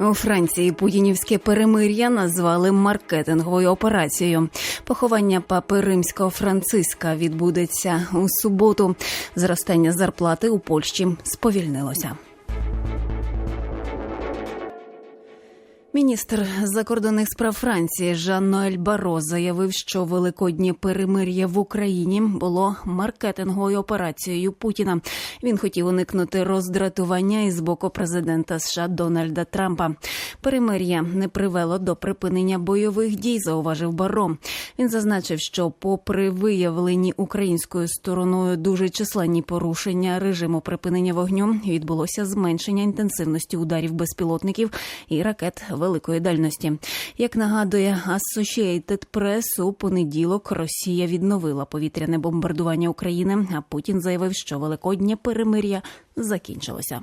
У Франції путінівське перемир'я назвали маркетинговою операцією. Поховання папи римського Франциска відбудеться у суботу. Зростання зарплати у Польщі сповільнилося. Міністр закордонних справ Франції Жан-Ноель Баро заявив, що великоднє перемир'я в Україні було маркетинговою операцією Путіна. Він хотів уникнути роздратування із боку президента США Дональда Трампа. Перемир'я не привело до припинення бойових дій, зауважив Баро. Він зазначив, що, попри виявлені українською стороною дуже численні порушення режиму припинення вогню, відбулося зменшення інтенсивності ударів безпілотників і ракет великої дальності. Як нагадує Associated Press, у понеділок Росія відновила повітряне бомбардування України. А Путін заявив, що великоднє перемир'я закінчилося.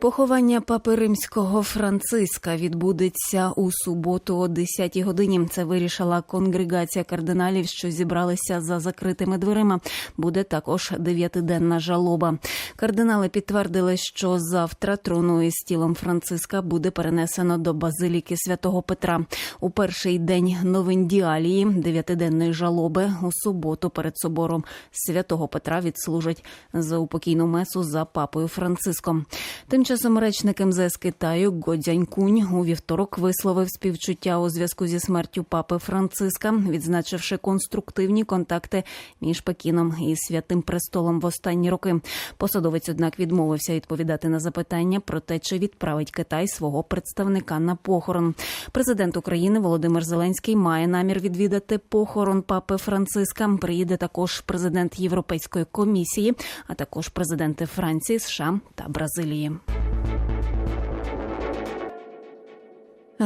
Поховання папи римського Франциска відбудеться у суботу о 10-й годині. Це вирішила конгрегація кардиналів, що зібралися за закритими дверима. Буде також дев'ятиденна жалоба. Кардинали підтвердили, що завтра трону із тілом Франциска буде перенесено до базиліки святого Петра. У перший день новендіалії дев'ятиденної жалоби у суботу перед собором святого Петра відслужать за упокійну месу за папою Франциском. Тим часом речник МЗС Китаю Го Дзянькунь у вівторок висловив співчуття у зв'язку зі смертю папи Франциска, відзначивши конструктивні контакти між Пекіном і святим престолом в останні роки. Посадовець, однак, відмовився відповідати на запитання про те, чи відправить Китай свого представника на похорон. Президент України Володимир Зеленський має намір відвідати похорон папи Франциска. Приїде також президент Європейської комісії, а також президенти Франції, США та Бразилії.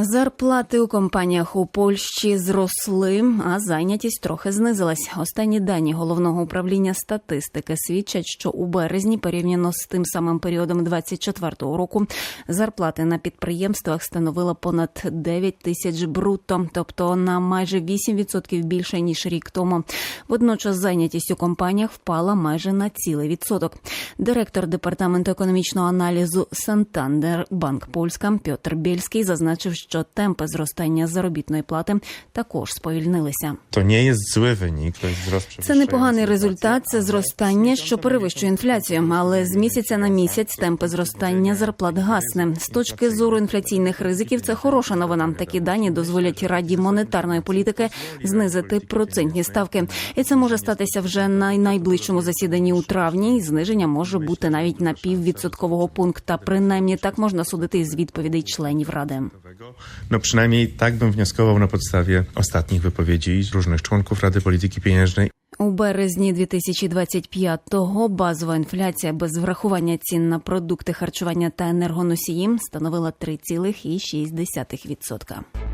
Зарплати у компаніях у Польщі зросли, а зайнятість трохи знизилась. Останні дані головного управління статистики свідчать, що у березні, порівняно з тим самим періодом 24-го року, зарплати на підприємствах становила понад 9 тисяч брутто, тобто на майже 8% більше ніж рік тому. Водночас зайнятість у компаніях впала майже на цілий відсоток. Директор департаменту економічного аналізу Сантандер Банк Польська Пьотр Бєльський зазначив, що темпи зростання заробітної плати також сповільнилися. Wynik, to jest wzrost Це непоганий результат. Це зростання, що перевищує інфляцію. Але з місяця на місяць темпи зростання зарплат гасне. З точки зору інфляційних ризиків, це хороша новина. Такі дані дозволять раді монетарної політики знизити процентні ставки, і це може статися вже на найближчому засіданні у травні. І зниження може бути навіть на піввідсоткового пункта. Принаймні так можна судити із відповідей членів ради. No przynajmniej tak bym wnioskował na podstawie ostatnich wypowiedzi różnych członków Rady Polityki Pieniężnej. У березні 2025-го базова інфляція без врахування цін на продукти харчування та енергоносії становила 3,6%.